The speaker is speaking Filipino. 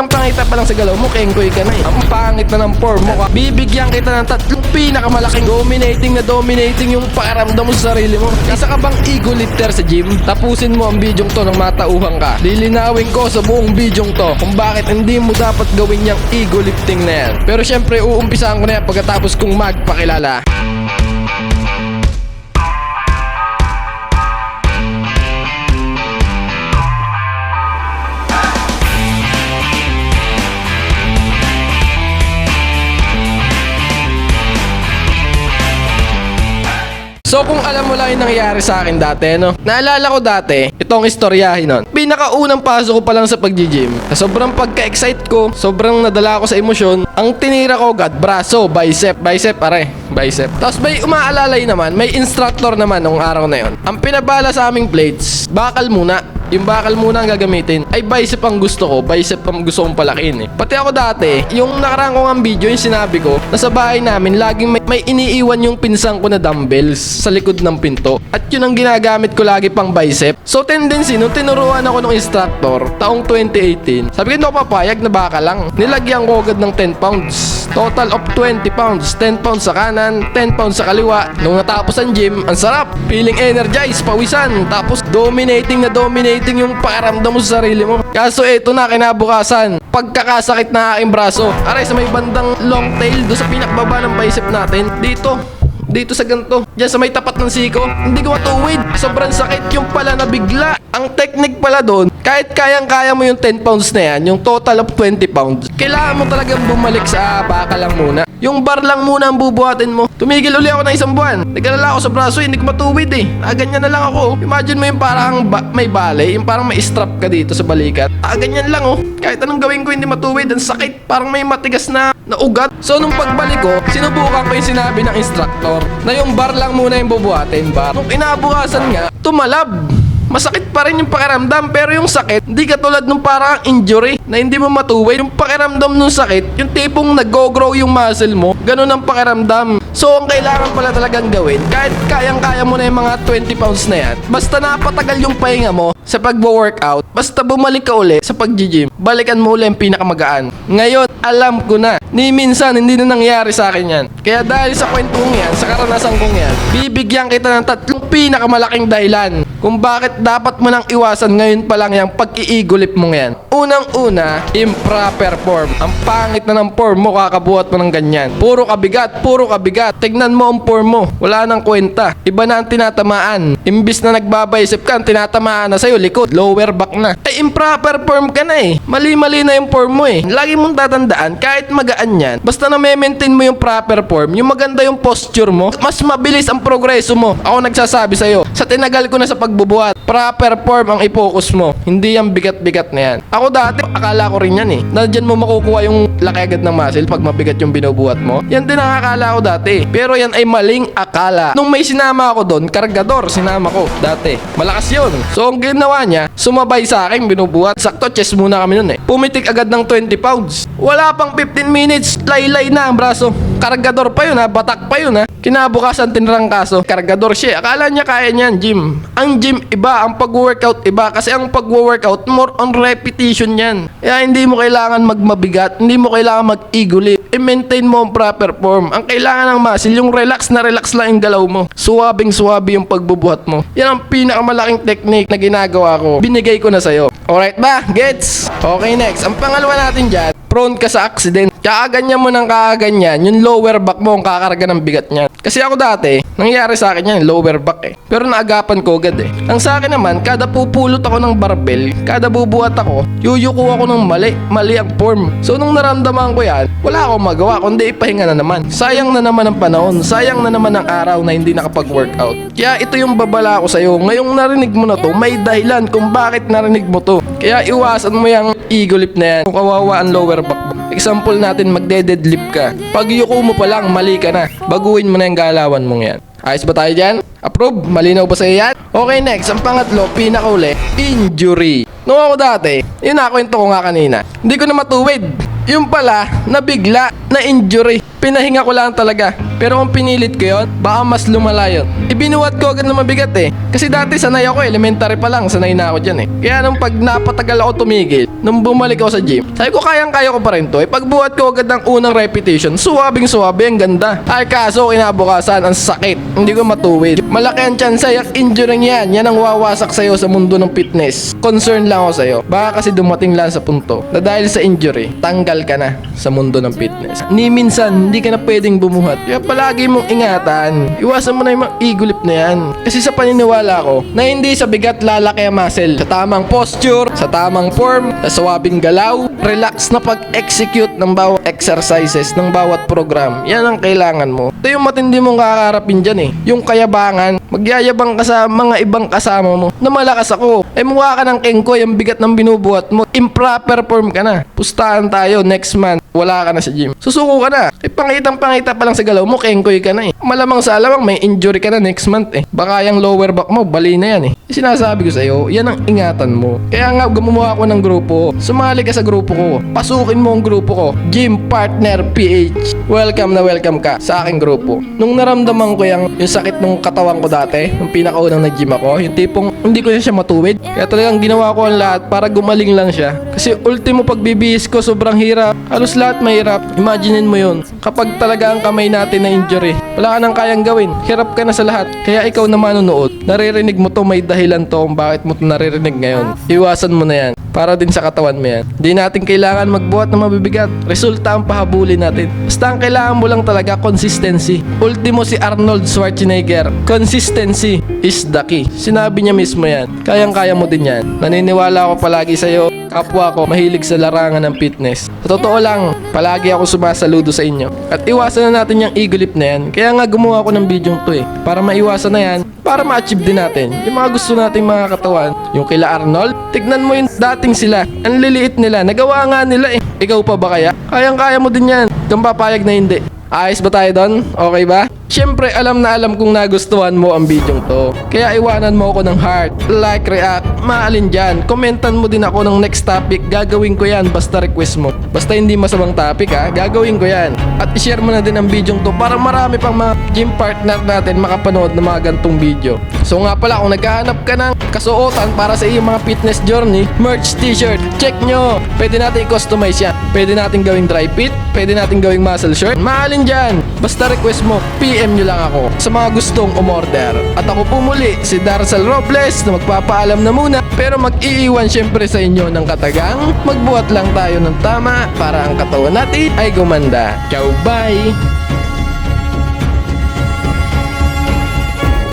Pangitang pangita pa lang sa galaw mo, kengkoy ka na eh. Ang pangit na ng form mo. Bibigyan kita ng tatlong pinakamalaking dominating na dominating yung pakiramdam mo sa sarili mo. Isa ka bang ego lifter sa gym? Tapusin mo ang bidyong to ng matauhan ka. Lilinawin ko sa buong bidyong to kung bakit hindi mo dapat gawin yung ego lifting na yan. Pero syempre, uumpisahan ko na yan pagkatapos kong magpakilala. So kung alam mo lang yung nangyari sa akin dati, no? Naalala ko dati, itong istoryahin nun. Pinakaunang pasok ko pa lang sa pag-gym. Sobrang pagka-excite ko, sobrang nadala ako sa emosyon, ang tinira ko agad, braso, bicep, bicep, pare, bicep. Tapos may umaalalay naman, may instructor naman nung araw na yon. Ang pinabala sa aming plates, bakal muna. Yung bakal muna ang gagamitin. Ay bicep ang gusto ko. Bicep ang gusto kong palakiin eh. Pati ako dati, yung nakaraan ko ang video, yung sinabi ko, na sa bahay namin, laging may, may iniiwan yung pinsang ko na dumbbells sa likod ng pinto. At yun ang ginagamit ko lagi pang bicep. So tendency, nung tinuruan ako ng instructor, taong 2018, sabi ko, hindi ako papayag na baka lang. Nilagyan ko agad ng 10 pounds. Total of 20 pounds. 10 pounds sa kanan, 10 pounds sa kaliwa. Nung natapos ang gym, ang sarap. Feeling energized, pawisan. Tapos dominating na dominating yung pakiramdam mo sa sarili mo. Kaso eto na kinabukasan. Pagkakasakit na aking braso. Aray sa may bandang long tail do sa pinakbaba ng bicep natin. Dito. Dito sa ganto. Diyan sa may tapat ng siko. Hindi ko matuwid. Sobrang sakit yung pala na bigla. Ang technique pala doon, kahit kayang-kaya mo yung 10 pounds na yan, yung total of 20 pounds, kailangan mo talagang bumalik sa baka lang muna. Yung bar lang muna ang bubuhatin mo. Tumigil uli ako ng isang buwan. Nagkalala ako sa braso, hindi ko matuwid eh. Ah, ganyan na lang ako. Imagine mo yung parang ba- may bale, yung parang may strap ka dito sa balikat. Ah, ganyan lang oh. Kahit anong gawin ko hindi matuwid, ang sakit. Parang may matigas na, na ugat. So nung pagbalik ko, sinubukan ko yung sinabi ng instructor na yung bar lang muna yung bubuhatin, bar. Nung inabukasan nga, tumalab. Masakit pa rin yung pakiramdam pero yung sakit hindi katulad nung parang injury na hindi mo matuwid. Yung pakiramdam nung sakit, yung tipong nag-grow yung muscle mo, ganun ang pakiramdam. So ang kailangan pala talagang gawin, kahit kayang-kaya mo na yung mga 20 pounds na yan, basta napatagal yung pahinga mo sa pag-workout, basta bumalik ka uli sa pag-gym, balikan mo uli ang pinakamagaan. Ngayon, alam ko na, ni minsan hindi na nangyari sa akin yan. Kaya dahil sa kwentong yan, sa karanasan kong yan, bibigyan kita ng tatlong pinakamalaking dahilan kung bakit dapat mo nang iwasan ngayon pa lang yung pag-iigulip mo yan. Unang-una, improper form. Ang pangit na ng form mo, kakabuhat mo ng ganyan. Puro kabigat, puro kabigat. Tignan mo ang form mo. Wala nang kwenta. Iba na ang tinatamaan. Imbis na nagbabaisip ka, ang tinatamaan na sa'yo, likod, lower back na. Ay, improper form ka na eh. Mali-mali na yung form mo eh. Lagi mong tatandaan, kahit magaan yan, basta na maintain mo yung proper form, yung maganda yung posture mo, mas mabilis ang progreso mo. Ako nagsasabi sa'yo, sa tinagal ko na sa pagbubuhat, proper form ang i-focus mo. Hindi yung bigat-bigat na yan. Ako dati, akala ko rin yan eh. Na dyan mo makukuha yung laki agad ng muscle pag mabigat yung binubuhat mo. Yan din ang akala ko dati. Pero yan ay maling akala. Nung may sinama ako doon, kargador, sinama ko dati. Malakas yun. So ang ginawa niya, sumabay sa akin, binubuhat. Sakto, chest muna kami nun eh. Pumitik agad ng 20 pounds. Wala pang 15 minutes, laylay na ang braso. Kargador pa yun ha, batak pa yun ha. Kinabukasan tinrang kaso, kargador siya. Akala niya kaya niyan, gym. Ang gym iba, ang pag-workout iba. Kasi ang pag-workout, more on repetition yan. Kaya hindi mo kailangan magmabigat, hindi mo kailangan mag-ego lift. I-maintain mo ang proper form. Ang kailangan ng muscle, yung relax na relax lang yung galaw mo. Suwabing suwabi yung pagbubuhat mo. Yan ang pinakamalaking technique na ginagawa ko. Binigay ko na sa'yo. Alright ba? Gets? Okay, next. Ang pangalawa natin dyan, prone ka sa accident. Kakaganyan mo ng kakaganyan, yung lower back mo ang kakarga ng bigat niyan. Kasi ako dati, nangyari sa akin yan, lower back eh. Pero naagapan ko agad eh. Ang sa akin naman, kada pupulot ako ng barbell, kada bubuhat ako, yuyuko ako ng mali, mali ang form. So nung naramdaman ko yan, wala akong magawa, kundi ipahinga na naman. Sayang na naman ang panahon, sayang na naman ang araw na hindi nakapag-workout. Kaya ito yung babala ko sa'yo, ngayong narinig mo na to, may dahilan kung bakit narinig mo to. Kaya iwasan mo yung ego lip na yan, kung kawawa ang lower back mo. Example natin, magde-deadlift ka. Pag yuko mo pa lang, mali ka na. Baguhin mo na yung galawan mong yan. Ayos ba tayo dyan? Approve? Malinaw ba sa'yo yan? Okay, next. Ang pangatlo, pinakauli, injury. Nung ako dati, yun nakwento ko nga kanina. Hindi ko na matuwid. Yung pala, nabigla, na injury. Pinahinga ko lang talaga. Pero kung pinilit ko yun, baka mas lumala yun. Ibinuhat ko agad na mabigat eh. Kasi dati sanay ako, elementary pa lang, sanay na ako dyan eh. Kaya nung pag napatagal ako tumigil, nung bumalik ako sa gym, sabi ko kayang-kaya ko pa rin to. Eh, pagbuhat ko agad ng unang repetition, suwabing suwabe, ang ganda. Ay kaso, kinabukasan, ang sakit. Hindi ko matuwid. Malaki ang chance ay injury yan. Yan ang wawasak sa'yo sa mundo ng fitness. Concern lang ako sa'yo. Baka kasi dumating lang sa punto na dahil sa injury, tanggal ka na sa mundo ng fitness. Ni minsan, hindi ka na pwedeng bumuhat. Kaya palagi mong ingatan. Iwasan mo na yung mga igulip na yan. Kasi sa paniniwala ko, na hindi sa bigat lalaki ang muscle. Sa tamang posture, sa tamang form, sa suwabing galaw, relax na pag-execute ng bawat exercises, ng bawat program. Yan ang kailangan mo. Ito yung matindi mong kakaharapin dyan eh. Yung kayabangan, magyayabang ka sa mga ibang kasama mo na malakas ako. Eh mukha ka ng kengko, yung bigat ng binubuhat mo. Improper form ka na. Pustahan tayo next month. Wala ka na sa gym. Susuko ka na. Eh pangitang pangita pa lang sa galaw mo, kengkoy ka na eh. Malamang sa alamang may injury ka na next month eh. Baka yung lower back mo, bali na yan eh. Sinasabi ko sa'yo, yan ang ingatan mo. Kaya nga gumawa ako ng grupo. Sumali ka sa grupo ko. Pasukin mo ang grupo ko. Gym Partner PH. Welcome na welcome ka sa aking grupo. Nung naramdaman ko yung, yung sakit ng katawan ko dati, nung pinakaunang nag-gym ako, yung tipong hindi ko na siya matuwid. Kaya talagang ginawa ko ang lahat para gumaling lang siya. Kasi ultimo pagbibihis ko sobrang hirap. Halos lahat mahirap. Imaginein mo yun. Kapag talaga ang kamay natin na injury, wala ka nang kayang gawin. Hirap ka na sa lahat. Kaya ikaw na manonood, naririnig mo to, may dahilan to kung bakit mo to naririnig ngayon. Iwasan mo na yan. Para din sa katawan mo yan. Hindi natin kailangan magbuhat ng mabibigat. Resulta ang pahabulin natin. Basta ang kailangan mo lang talaga, consistency. Ultimo si Arnold Schwarzenegger. Consistency is the key. Sinabi niya mismo yan. Kayang-kaya mo din yan. Naniniwala ako palagi sa'yo. Kapwa ko, mahilig sa larangan ng fitness. Sa totoo lang, palagi ako sumasaludo sa inyo. At iwasan na natin yung igulip na yan. Kaya nga gumawa ko ng video to eh. Para maiwasan na yan, para ma-achieve din natin yung mga gusto nating mga katawan. Yung kila Arnold, tignan mo yung dating sila. Ang liliit nila, nagawa nga nila eh. Ikaw pa ba kaya? Kayang-kaya mo din yan. Kung papayag na hindi. Ayos ba tayo doon? Okay ba? Siyempre, alam na alam kong nagustuhan mo ang video to. Kaya iwanan mo ako ng heart, like, react, maalin dyan. Komentan mo din ako ng next topic, gagawin ko yan basta request mo. Basta hindi masamang topic ha, gagawin ko yan. At ishare mo na din ang video to para marami pang mga gym partner natin makapanood ng mga gantong video. So nga pala, kung naghahanap ka ng kasuotan para sa iyong mga fitness journey, merch t-shirt, check nyo. Pwede natin i-customize yan. Pwede natin gawing dry fit, pwede natin gawing muscle shirt. Maalin dyan. Basta request mo, PM nyo lang ako sa mga gustong umorder. At ako po muli, si Darcel Robles na magpapaalam na muna pero mag-iiwan syempre sa inyo ng katagang magbuhat lang tayo ng tama para ang katawan natin ay gumanda. Ciao, bye!